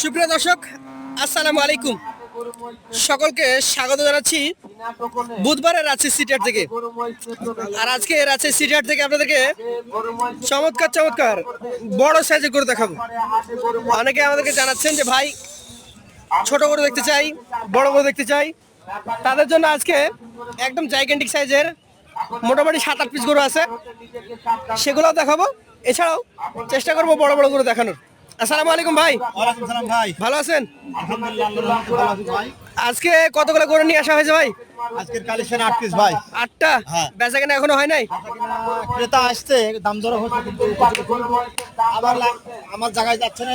সুপ্রিয় দর্শক, আসসালামু আলাইকুম। সকলকে স্বাগত জানাচ্ছি বুধবারের রাঁচি সিটিহাট থেকে। আর আজকে রাঁচি সিটিহাট থেকে আপনাদেরকে চমৎকার চমৎকার বড় সাইজে করে দেখাবো। অনেকে আমাদেরকে জানাচ্ছেন যে, ভাই, ছোট করে দেখতে চাই, বড় করে দেখতে চাই। তাদের জন্য আজকে একদম জাইগেন্টিক সাইজের মোটামুটি সাত আট পিস গরু আছে। সেগুলোও দেখাবো। এছাড়াও চেষ্টা করব বড় বড় করে দেখানোর। আসসালামু আলাইকুম ভাই। ওয়ালাইকুম সালাম ভাই। ভালো আছেন? আলহামদুলিল্লাহ আল্লাহর রহমতে ভালো আছি ভাই। আজকে কতগুলো গরু নিয়ে আসা হয়েছে ভাই? আজকের কালেকশন আট পিস ভাই। আটটা? হ্যাঁ। বেচা কেনা এখনও হয় নাই? ক্রেতা আসছে দাম দর হচ্ছে কিন্তু আবার আমার জায়গায় যাচ্ছে না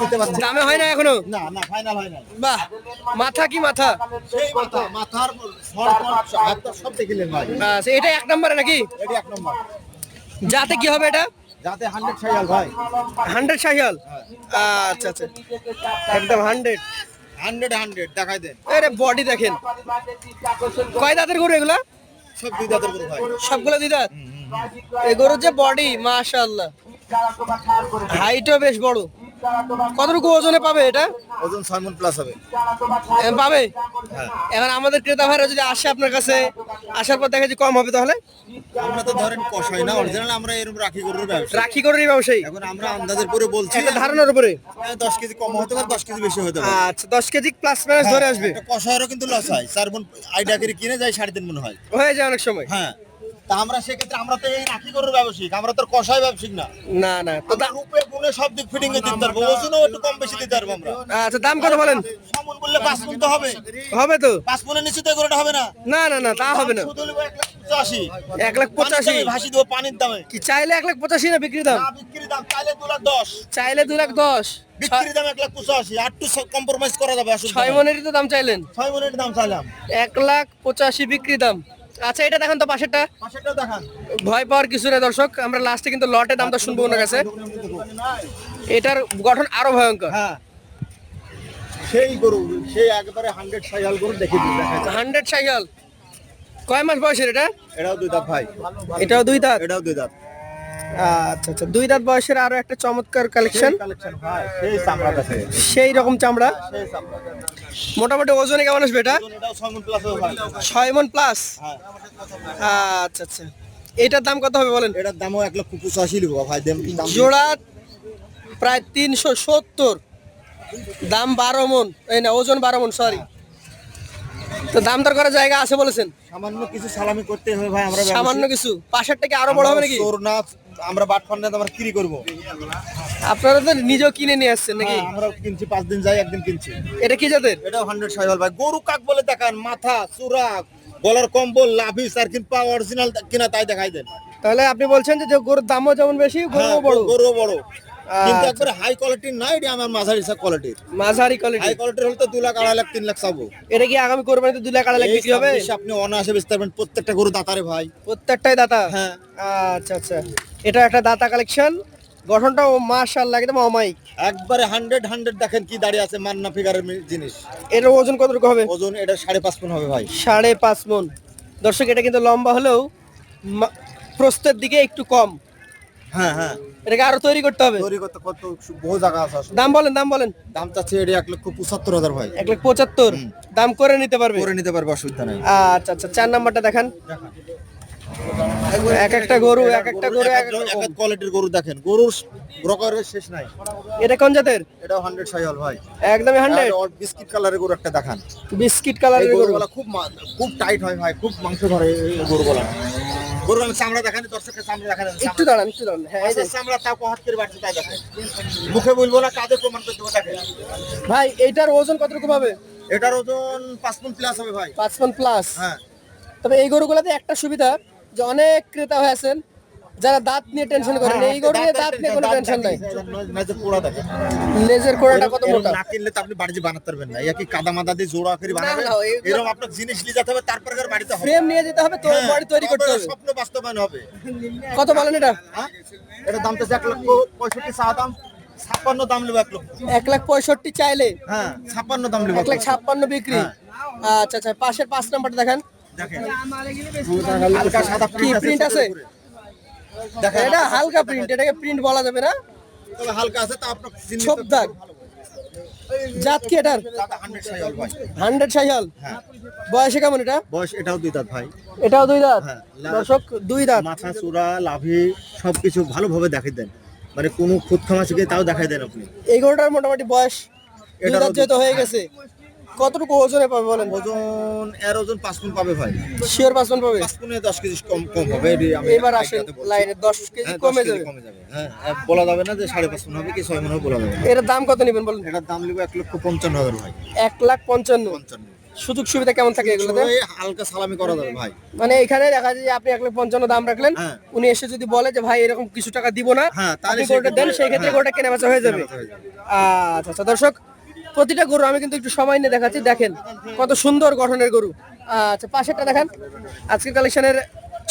দিতে পারছি দামে হয় না এখনও? না না ফাইনাল হয় না বাহ মাথা কি মাথা? সেই মাথা মাথার সর সব দেখিলেন ভাই। আচ্ছা, এটা এক নম্বরে নাকি? এটি এক নম্বর। যাতে কি হবে এটা? যাতে হান্ড্রেড শায়াল ভাই। 100 শায়াল আচ্ছা আচ্ছা। একদম হান্ড্রেড। হান্ড্রেড হান্ড্রেড দেখাই দেন। আরে বডি দেখেন। কয় দাঁতের গরু এগুলা? সব দুই দাঁতের গরু ভাই। সবগুলো দুই দাঁত? এই গরুর যে বডি মাশাআল্লাহ। হাইটও বেশ বড়। কতটুকু ওজনে পাবে এটা? ওজন ছয় মন প্লাস হবে। পাবে? হ্যাঁ। এখন আমাদের ক্রেতা ভাইরা যদি আসে আপনার কাছে আসার পর দেখা যে কম হবে তাহলে? আমরা তো ধরেন কষাই না অরিজিনাল আমরা এরকম রাখি গরুর ব্যবসা রাখি করে ব্যবসায়ী। এখন আমরা আন্দাজের পরে বলছি ধারণার উপরে। হ্যাঁ, দশ কেজি কম হতে পারে দশ কেজি বেশি হতে পারে। আচ্ছা দশ কেজি প্লাস মাইনাস ধরে আসবে। কষায়েরও কিন্তু লস হয়। চার মন করে কিনে যায় সাড়ে তিন মন হয়। হয়ে যায় অনেক সময়। হ্যাঁ। তা আমরা সেক্ষেত্রে আমরা তো এই রাখি গরুর ব্যবসায়িক আমরা তো ব্যবসায়িক না। না না তো দা- রূপে গুণে সব দিক ফিটিং এ দিতে পারব ওজনও একটু কম বেশি দিতে পারব আমরা। আচ্ছা দাম কত বলেন? সমন বললে পাঁচ মন তো হবে। হবে তো? পাঁচ মনের নিচে তো গরুটা হবে না। না না না তা হবে না। শুধু নেব এক লাখ পঁচাশি। এক লাখ পঁচাশি পানির দামে ভাসি দেবো পানির দামে। কি চাইলে এক লাখ পঁচাশি না বিক্রি দাম? না বিক্রি দাম চাইলে দু লাখ দশ। চাইলে দু লাখ দশ। বিক্রি দাম এক লাখ পঁচাশি। আর একটু কম্প্রোমাইজ করা যাবে ছয় মনেরই তো দাম চাইলেন? ছয় মনের দাম চাইলাম। এক লাখ পঁচাশি বিক্রি দাম। আচ্ছা এটা দেখেন তো পাশেরটা। ভয় পাওয়ার কিছু নেই দর্শক আমরা লাস্টে কিন্তু লটে দামটা শুনব ওনার কাছে। এটার গঠন আরও ভয়ঙ্কর। হ্যাঁ। সেই গরু সেই একবারে হান্ড্রেড সাইয়াল গরু দেখে হান্ড্রেড সাইকেল কয় মাস বয়সের এটা? এটাও দুই দাঁত ভাই। এটাও দুই দাঁত? এটাও দুই দাঁত। আচ্ছা আচ্ছা দুই দাঁত বয়সের আরও একটা চমৎকার কালেকশন কালেকশন ভাই সেই চামড়া সেই। রকম চামড়া? মোটামুটি ওজনে কেমন আসবে এটা? ছয় মন প্লাস হ্যাঁ। আচ্ছা আচ্ছা। এটার দাম কত হবে বলেন? এটার দামও এক লক্ষ পঁচাশি ভাই দাম দাম? জোড়া প্রায় তিনশো সত্তর। দাম বারো মন। এই না ওজন বারো মন সরি তো দাম দর করার জায়গা আছে বলেছেন? সামান্য কিছু সালামি করতে হবে ভাই আমরা সামান্য কিছু। পাশের থেকে আরও বড় হবে নাকি? আমরা কিরি করব। আপনারা তো নিজেও কিনে নিয়ে আসছেন নাকি? হ্যাঁ, আমরা কিনছি পাঁচ দিন যাই একদিন কিনছি। এটা কি জাতের? এটা হান্ড্রেড সাইজ ভাই। গরু কাক বলে দেখান মাথা চূড়া গলার কম্বল লাভি আর কিন্তু অরিজিনাল কিনা তাই দেখাই দেন। তাহলে আপনি বলছেন যে গরুর দামও যেমন বেশি গরুও হ্যাঁ, বড়। গরু বড়। কিন্তু আচ্ছা। একবারে হাই কোয়ালিটির না এটা আমার মাঝারি কোয়ালিটির মাঝারি কোয়ালিটি হাই কোয়ালিটির হলে তো দু লাখ আড়াই লাখ তিন লাখ চাবো। এটা কি আগামী কোরবানিতে দুই লাখ আড়াই লাখ বিক্রি হবে? আপনি অনায়াসে বেচতে পারবেন। প্রত্যেকটা গরু দাতারে ভাই। প্রত্যেকটাই দাতা? হ্যাঁ। আচ্ছা আচ্ছা। এটা একটা দাতা কালেকশন গঠনটা গঠনটাও মাশাআল্লাহ একদম অমাইক একবারে হান্ড্রেড হান্ড্রেড দেখেন কি দাঁড়িয়ে আছে মান্না ফিগারের জিনিস। এর ওজন কতটুকু হবে? ওজন এটা সাড়ে পাঁচ পন হবে ভাই। সাড়ে পাঁচ মন। দর্শক এটা কিন্তু লম্বা হলেও প্রস্থের দিকে একটু কম। হ্যাঁ হ্যাঁ। এটাকে আরও তৈরি করতে হবে। তৈরি করতে কত বহু জায়গা আছে দাম বলেন দাম বলেন। দাম চাচ্ছে এটা এক লক্ষ পঁচাত্তর হাজার ভাই। এক পঁচাত্তর। দাম করে নিতে পারবে? করে নিতে পারবে অসুবিধা নেই। আচ্ছা আচ্ছা চার নাম্বারটা দেখান। এক একটা গরু এক একটা গরু এক এক কোয়ালিটির গরু দেখেন। গরুর শেষ নাই। এটা কোন জাতের? সাইহল ভাই। বিস্কিট কালারের গরু একটা দেখান। বিস্কিট কালারের গরু। খুব খুব টাইট হয় ভাই খুব মাংস ধরে এই গরুগুলা। গরু আমি চামড়া দেখানি চামড়া দেখানি একটু দাঁড়ান একটু দাঁড়ান। হ্যাঁ এই চামড়া তাও করে বাড়ছে তাই দেখেন। মুখে বলব না কাজে প্রমাণ করতে দেখেন। ভাই এইটার ওজন কতটুকু হবে? এটার ওজন পাঁচ পন প্লাস হবে ভাই। পাঁচ পন প্লাস হ্যাঁ। তবে এই গরুগুলোতে একটা সুবিধা যে অনেক ক্রেতা হয়ে আছেন যারা দাঁত নিয়ে টেনশন করেন এই গরু নিয়ে দাঁত নিয়ে কোনো টেনশন নাই। নয়তো পোড়া দেখেন। লেজের কোড়াটা কত মোটা? না কিনলে তো আপনি বাড়িতে বানাতে পারবেন না। একই কাদা মাদা দিয়ে জোড়া করে বানাবেন এরকম আপনার জিনিস নিয়ে যেতে হবে তারপরে আর বাড়িতে হবে ফ্রেম নিয়ে যেতে হবে তো হ্যাঁ, বাড়ি তৈরি করতে হবে। স্বপ্ন বাস্তবায়ন হবে। কত বলেন এটা? হ্যাঁ? এটার দাম তো এক লক্ষ পঁয়ষট্টি চা দাম ছাপ্পান্ন দাম নেব এক লক্ষ। এক লাখ পঁয়ষট্টি চাইলে? হ্যাঁ ছাপ্পান্ন দাম নেব এক লাখ ছাপ্পান্ন বিক্রি। আচ্ছা আচ্ছা পাশের পাঁচ নাম্বারটা দেখেন। দেখেন। কি প্রিন্ট আছে? এটা হালকা প্রিন্ট এটাকে প্রিন্ট বলা যাবে না। তবে হালকা আছে তা আপনার ছোপ দাগ। জাত কি এটার? হান্ড্রেড সাইহাল হ্যাঁ। বয়সে কেমন এটা? বয়স এটাও দুই দাঁত ভাই। এটাও দুই দাঁত? হ্যাঁ, দর্শক দুই দাঁত। মাথা চূড়া লাভি সবকিছু ভালোভাবে দেখাই দেন। মানে কোনো খুদ গিয়ে তাও দেখাই দেন আপনি। এই গরুটার মোটামুটি বয়স দুই দাঁত যেহেতু হয়ে গেছে। কতটুকু ওজনে পাবে বলেন? ওজন এর ওজন পাঁচ পাবে ভাই। শিওর পার্সেন্ট পাবে? পাঁচ দশ কেজি কম কম হবে। এবার আসেন লাইনে দশ কেজি হ্যাঁ, কমে যাবে। কমে যাবে। হ্যাঁ বলা যাবে না যে সাড়ে পাঁচ হবে কি ছয় মনে হবে বলা যাবে না। এটার দাম কত নেবেন বলেন? এটার দাম এক লক্ষ পঞ্চান্ন হাজার ভাই। এক লাখ পঞ্চান্ন। পঞ্চান্ন। সুযোগ সুবিধা কেমন থাকে এগুলোতে? হালকা সালামি করা যাবে ভাই। মানে এখানে দেখা যায় যে আপনি এক লাখ পঞ্চান্ন দাম রাখলেন হ্যাঁ। উনি এসে যদি বলে যে ভাই এরকম কিছু টাকা দিব না তাহলে আপনি সেই দেন ক্ষেত্রে- সেই ক্ষেত্রে। কেনা বেচা যাবে। কেনা বেচা হয়ে যাবে। আচ্ছা আচ্ছা দর্শক প্রতিটা গরু আমি কিন্তু একটু সময় নিয়ে দেখাচ্ছি। দেখেন কত সুন্দর গঠনের গরু। আচ্ছা পাশেরটা দেখেন। আজকের কালেকশনের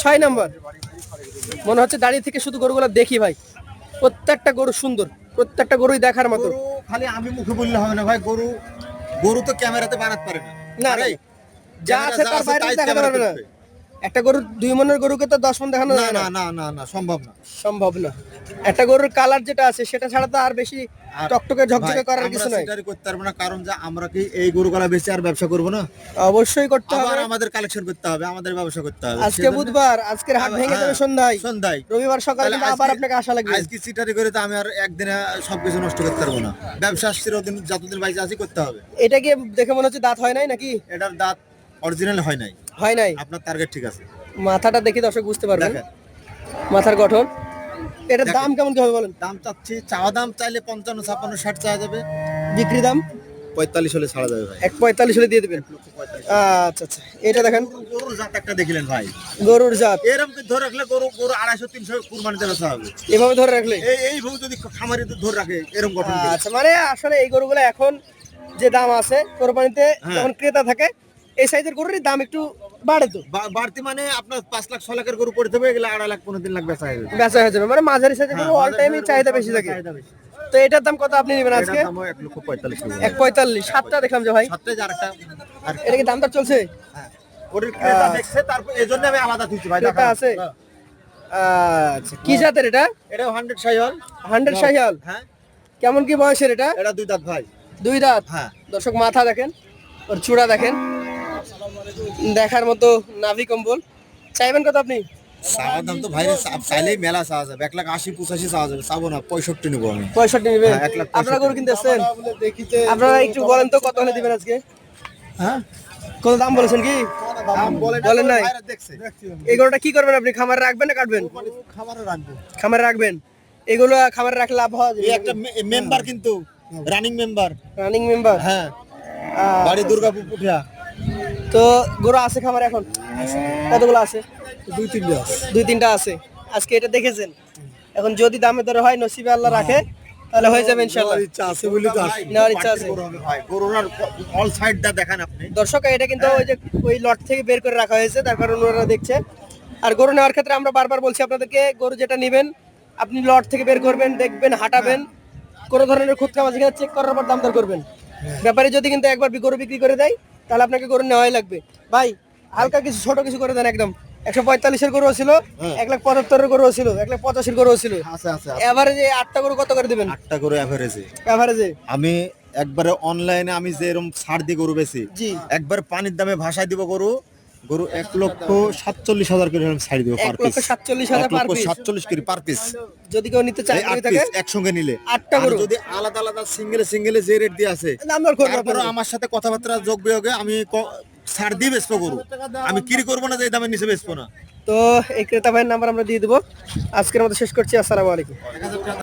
ছয় নম্বর। মনে হচ্ছে দাঁড়িয়ে থেকে শুধু গরুগুলো দেখি ভাই। প্রত্যেকটা গরু সুন্দর। প্রত্যেকটা গরুই দেখার মতো। খালি আমি মুখে বললে হবে না ভাই গরু গরু তো ক্যামেরাতে বানাতে পারে না। না, যা আছে তার বাইরে দেখাতে পারবে না। একটা গরুর দুই মনের গরুকে তো দশ মন দেখানো না না না? না সম্ভব না। সম্ভব না। একটা গরুর কালার যেটা আছে সেটা ছাড়া তো আর বেশি টকটকে ঝকঝকে করার কিছু নাই। সেটারই করতে পারব না কারণ যে আমরা কি এই গরুগুলা বেশি আর ব্যবসা করব না? অবশ্যই করতে হবে। আমাদের কালেকশন করতে হবে আমাদের ব্যবসা করতে হবে আজকে বুধবার আজকের হাট ভেঙে যাবে হ্যাঁ, সন্ধ্যায়। সন্ধ্যায়। রবিবার সকালে কিন্তু আবার আপনাকে আসা লাগবে। আজকে সিটারি করে তো আমি আর একদিনে সবকিছু নষ্ট করতে পারব না। ব্যবসা চিরদিন যতদিন আছি করতে হবে। এটা কি দেখে মনে হচ্ছে দাঁত হয় নাই নাকি? এটার দাঁত অরিজিনাল হয় নাই। হয় নাই? আপনার টার্গেট ঠিক আছে। মাথাটা দেখে দর্শক বুঝতে পারবেন। মাথার গঠন। এটার দাম কেমন কি হবে বলেন? দাম চাচ্ছি চাওয়া দাম চাইলে পঞ্চান্ন ছাপ্পান্ন ষাট চাওয়া যাবে। বিক্রি দাম? পঁয়তাল্লিশ হলে ছাড়া যাবে ভাই। এক পঁয়তাল্লিশ হলে দিয়ে দেবেন। আচ্ছা আচ্ছা। এটা দেখেন। গরুর জাত একটা দেখিলেন ভাই। গরুর জাত। এরকম কি ধরে রাখলে গরু গরু আড়াইশো তিনশো কুরবানিতে বেচা হবে এভাবে ধরে রাখলে? এই এই ভূ যদি খামারি ধরে রাখে এরকম গঠন আচ্ছা মানে আসলে এই গরুগুলো এখন যে দাম আছে কোরবানিতে হ্যাঁ। যখন ক্রেতা থাকে এই সাইজের গরুরই দাম একটু বাড়ে তো। বাড়তি মানে আপনার পাঁচ লাখ ছ লাখের গরু পড়ে দেবে এগুলো আড়াই লাখ পনেরো তিন লাখ বেচা হবে বেচা হয়ে যাবে। মানে মাঝারি সাইজের গরু অল টাইমই চাহিদা বেশি থাকে। তো এটার দাম কত আপনি নেবেন আজকে? এক পঁয়তাল্লিশ সাতটা দেখলাম যে ভাই। এটা কি দাম দর চলছে? হ্যাঁ। ওটার ক্রেতা দেখছে তারপর এই জন্য আমি আলাদা দিচ্ছি ভাই আছে? আচ্ছা কি জাতের এটা? এটা হান্ড্রেড হান্ড্রেড হ্যাঁ। কেমন কি বয়সের এটা? এটা দুই দাঁত ভাই। দুই দাঁত? হ্যাঁ। দর্শক মাথা দেখেন ওর চূড়া দেখেন। দেখার মতো নাভি কম্বল। চাইবেন কত আপনি? চাওয়ার দাম তো ভাই চাইলেই মেলা চাওয়া যাবে। এক লাখ আশি পঁচাশি চাওয়া যাবে। চাবো না পঁয়ষট্টি নেব আমি। পঁয়ষট্টি নেবেন? হ্যাঁ, এক লাখ আপনারা গরু কিনতে আপনারা একটু বলেন তো কত হলে দিবেন আজকে? হ্যাঁ? কত দাম বলেছেন কি? বলেন নাই। এই গরুটা কি করবেন আপনি খামারে রাখবেন না কাটবেন? খাবারও রাখব। খামারে রাখবেন। এগুলো খামারে রাখলে লাভ হয়। এই একটা মেম্বার কিন্তু রানিং মেম্বার রানিং মেম্বার হ্যাঁ। বাড়ি দুর্গাপুর পুঠিয়া। তো গরু আছে খামারে এখন? কতগুলো আছে? দুই তিনটে দুই তিনটা আছে। আজকে এটা দেখেছেন? এখন যদি দামে দরে হয় নসিবে আল্লাহ রাখে তাহলে হয়ে যাবে ইনশাল্লাহ ইচ্ছা আছে বলে তো নেওয়ার ইচ্ছা আছে। গরুর অল সাইডটা দেখান আপনি। দর্শক এটা কিন্তু ওই যে ওই লট থেকে বের করে রাখা হয়েছে তার কারণ ওনারা দেখছে। আর গরু নেওয়ার ক্ষেত্রে আমরা বারবার বলছি আপনাদেরকে গরু যেটা নেবেন আপনি লট থেকে বের করবেন দেখবেন হাঁটাবেন কোনো ধরনের খুদ কামাজ এখানে চেক করার পর দাম দর করবেন। ব্যাপারে যদি কিন্তু একবার গরু বিক্রি করে দেয় তাহলে আপনাকে গরু নেওয়াই লাগবে। ভাই হালকা কিছু ছোট কিছু করে দেন একদম। একশো পঁয়তাল্লিশের গরু ছিল এক লাখ পঁচাত্তরের গরু ছিল এক লাখ পঁচাশির গরু ছিল। এভারেজে আটটা গরু কত করে দিবেন? আটটা গরু এভারেজে এভারেজে আমি একবারে অনলাইনে আমি যেরকম ছাড় দিয়ে গরু বেশি একবার পানির দামে ভাষায় দিব গরু গরু এক লক্ষ সাতচল্লিশ হাজার করে আমি ছাড়ি দিব পার পিস সাতচল্লিশ হাজার পার পিস সাতচল্লিশ করে পার পিস যদি কেউ নিতে চায় আট পিস একসঙ্গে নিলে। আটটা গরু। যদি আলাদা আলাদা সিঙ্গেলে সিঙ্গেলে যে রেট দিয়ে আছে তারপরে আমার সাথে কথাবার্তা যোগ বিয়োগে আমি ক- ছাড় দিয়ে বেচবো গরু। আমি কিরি করব না যে দামের নিচে বেচবো না। তো এই ক্রেতা ভাইয়ের নাম্বার আমরা দিয়ে দেবো। আজকের মতো শেষ করছি। আসসালামু আলাইকুম।